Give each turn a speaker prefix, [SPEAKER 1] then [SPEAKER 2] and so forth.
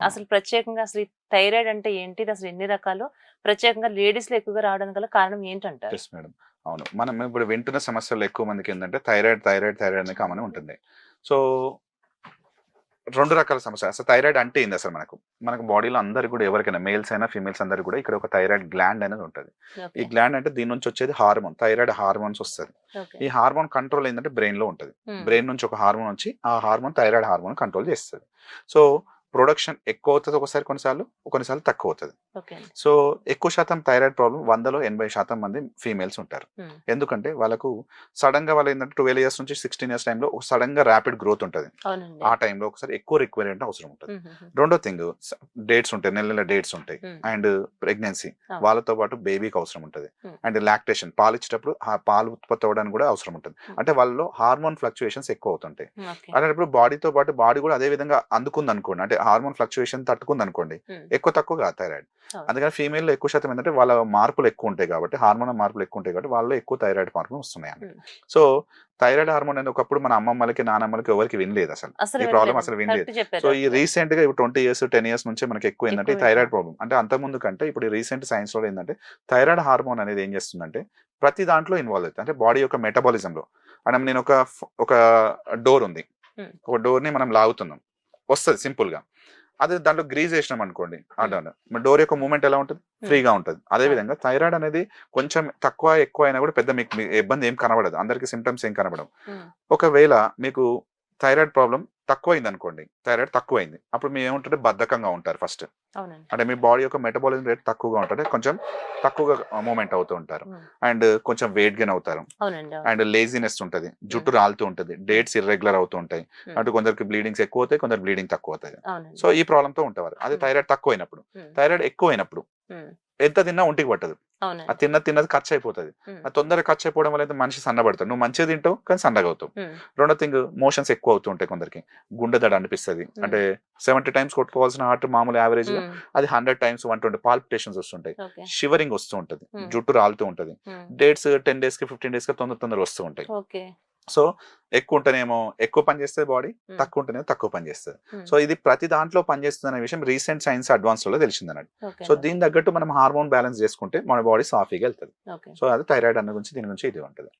[SPEAKER 1] అసలు ప్రత్యేకంగా అసలు థైరాయిడ్ అంటే ఏంటి అసలు ఎన్ని రకాలు? ప్రత్యేకంగా లేడీస్లో ఎక్కువగా రావడానికి గల కారణం ఏంటంటారు?
[SPEAKER 2] Yes madam. అవును. మనం ఇప్పుడు వింటున్న సమస్యలు ఎక్కువ మందికి ఏంటంటే థైరాయిడ్ థైరాయిడ్ థైరాయిడ్ అనేది కామన్ ఉంటుంది. సో రెండు రకాల సమస్య. అసలు థైరాయిడ్ అంటే ఏంది అసలు మనకు? మనకు బాడీలో అందరికి కూడా ఎవరికైనా మేల్స్ అయినా ఫీమేల్స్ అందరికి కూడా ఇక్కడ ఒక థైరాయిడ్ గ్లాండ్ అనేది ఉంటుంది. ఈ గ్లాండ్ అంటే దీని నుంచి వచ్చేది హార్మోన్. థైరాయిడ్ హార్మోన్స్ వస్తుంది. ఈ హార్మోన్ కంట్రోల్ ఏంటంటే బ్రెయిన్లో ఉంటుంది బ్రెయిన్ నుంచి ఒక హార్మోన్ వచ్చి ఆ హార్మోన్ థైరాయిడ్ హార్మోన్ కంట్రోల్ చేస్తుంది. సో ప్రొడక్షన్ ఎక్కువ అవుతుంది ఒకసారి కొన్నిసార్లు కొన్నిసార్లు తక్కువ అవుతుంది. సో ఎక్కువ శాతం థైరాయిడ్ ప్రాబ్లం వందలో ఎనభై శాతం మంది ఫీమేల్స్ ఉంటారు. ఎందుకంటే వాళ్ళకు సడన్గా వాళ్ళు ఏంటంటే ట్వెల్వ్ ఇయర్స్ నుంచి సిక్స్టీన్ ఇయర్స్ టైంలో సడన్గా ర్యాపిడ్ గ్రోత్ ఉంటుంది. ఆ టైంలో ఒకసారి ఎక్కువ రిక్వైర్మెంట్ అవసరం ఉంటుంది. రెండో థింగ్ డేట్స్ ఉంటాయి. నెల నెల డేట్స్ ఉంటాయి. And pregnancy. వాళ్ళతో పాటు బేబీకి అవసరం ఉంటుంది. అండ్ లాక్టేషన్ పాలు ఇచ్చేటప్పుడు పాలు ఉత్పత్తి అవ్వడానికి కూడా అవసరం ఉంటుంది. అంటే వాళ్ళలో హార్మోన్ ఫ్లక్చుయేషన్స్ ఎక్కువ అవుతుంటాయి. అలాంటప్పుడు బాడీతో పాటు బాడీ కూడా అదే విధంగా అందుకుంది అనుకోండి అంటే హార్మోన్ ఫ్లక్చుయేషన్ తట్టుకుంది అనుకోండి ఎక్కువ తక్కువ కాదు థైరాయిడ్. అందుకని ఫీమేల్లో ఎక్కువ శాతం ఏంటంటే వాళ్ళ మార్పులు ఎక్కువ ఉంటాయి కాబట్టి హార్మోన్ మార్పులు ఎక్కువ ఉంటాయి కాబట్టి వాళ్ళలో ఎక్కువ థైరాయిడ్ మార్పులు వస్తున్నాయి
[SPEAKER 1] Hmm.
[SPEAKER 2] సో థైరాయిడ్ హార్మోన్ అనేది ఒకప్పుడు మన అమ్మమ్మలకి నానమ్మలకి ఎవరికి వినలేదు అసలు ఈ ప్రాబ్లం. అసలు వినలేదు సో ఈ. రీసెంట్గా ఇప్పుడు ట్వంటీ ఇయర్స్ టెన్ ఇయర్స్ నుంచి మనకి ఎక్కువ ఏంటంటే థైరాయిడ్. ప్రాబ్లం అంటే అంత ముందు కంటే ఇప్పుడు రీసెంట్ సైన్స్లో ఏంటంటే థైరాయిడ్ హార్మోన్ అనేది ఏం చేస్తుందంటే ప్రతి దాంట్లో ఇన్వాల్వ్ అవుతుంది అంటే బాడీ యొక్క మెటబాలిజం లో అంటే నేను ఒక ఒక డోర్ ఉంది. ఒక డోర్ని మనం లాగుతున్నాం వస్తుంది సింపుల్గా అదే దాంట్లో గ్రీజ్ వేసినాం అనుకోండి ఆ
[SPEAKER 1] Hmm.
[SPEAKER 2] డోర్ డోర్ యొక్క మూమెంట్ ఎలా ఉంటుంది? ఫ్రీగా ఉంటుంది. అదే విధంగా థైరాయిడ్ అనేది కొంచెం తక్కువ ఎక్కువ అయినా కూడా పెద్ద మీకు మీ- ఇబ్బంది ఏం కనబడదు. అందరికి సిమ్టమ్స్ ఏం కనబడవు. ఒకవేళ మీకు థైరాయిడ్ ప్రాబ్లం తక్కువైంది అనుకోండి థైరాయిడ్ తక్కువైంది. అప్పుడు మీరు ఏముంటుంటే బద్ధకంగా ఉంటారు ఫస్ట్. అంటే మీ బాడీ యొక్క మెటబాలిజం రేట్ తక్కువగా ఉంటుంది కొంచెం తక్కువగా మూమెంట్ అవుతూ ఉంటారు. అండ్ కొంచెం వెయిట్ గెయిన్ అవుతారు. అండ్ లేజినెస్ ఉంటుంది జుట్టు రాలుతూ ఉంటుంది డేట్స్ ఇర్రెగ్యులర్ అవుతూ ఉంటాయి. అటు కొందరికి బ్లీడింగ్స్ ఎక్కువ అవుతాయి కొందరు బ్లీడింగ్ తక్కువ అవుతాయి సో ఈ ప్రాబ్లమ్తో ఉంటారు అది. థైరాయిడ్ తక్కువైనప్పుడు. థైరాయిడ్ ఎక్కువైనప్పుడు ఎంత తిన్నా ఒంటికి పట్టదు. ఆ తిన్న తిన్నది ఖర్చు అయిపోతుంది ఆ తొందరగా ఖర్చు అయిపోవడం వల్ల మనిషి సన్నబడతాడు. నువ్వు మంచిగా తింటావు కానీ సన్నగా అవుతావు రెండో థింగ్ మోషన్స్ ఎక్కువ అవుతూ ఉంటాయి కొందరికి. గుండె దడ అనిపిస్తుంది. అంటే సెవెంటీ టైమ్స్ కొట్టుకోవాల్సిన హార్ట్ మామూలు యావరేజ్ అది hundred times one twenty palpitations వస్తుంటాయి. షివరింగ్ వస్తూ ఉంటుంది. జుట్టు రాలుతూ ఉంటుంది. డేట్స్ టెన్ డేస్కి ఫిఫ్టీన్ డేస్కి తొందర తొందర వస్తూ ఉంటాయి. సో ఎక్కువ ఉంటేనేమో ఎక్కువ పని చేస్తుంది బాడీ. తక్కువ ఉంటేనే తక్కువ పని చేస్తుంది. సో ఇది ప్రతి దాంట్లో పని చేస్తుంది అనే విషయం రీసెంట్ సైన్స్ అడ్వాన్స్లో తెలిసింది అన్నట్టు సో దీని తగ్గట్టు మనం హార్మోన్ బ్యాలెన్స్ చేసుకుంటే మన బాడీ సాఫీగా వెళ్తుంది. సో అది థైరాయిడ్ అన్న గురించి దీని గురించి ఇది ఉంటుంది.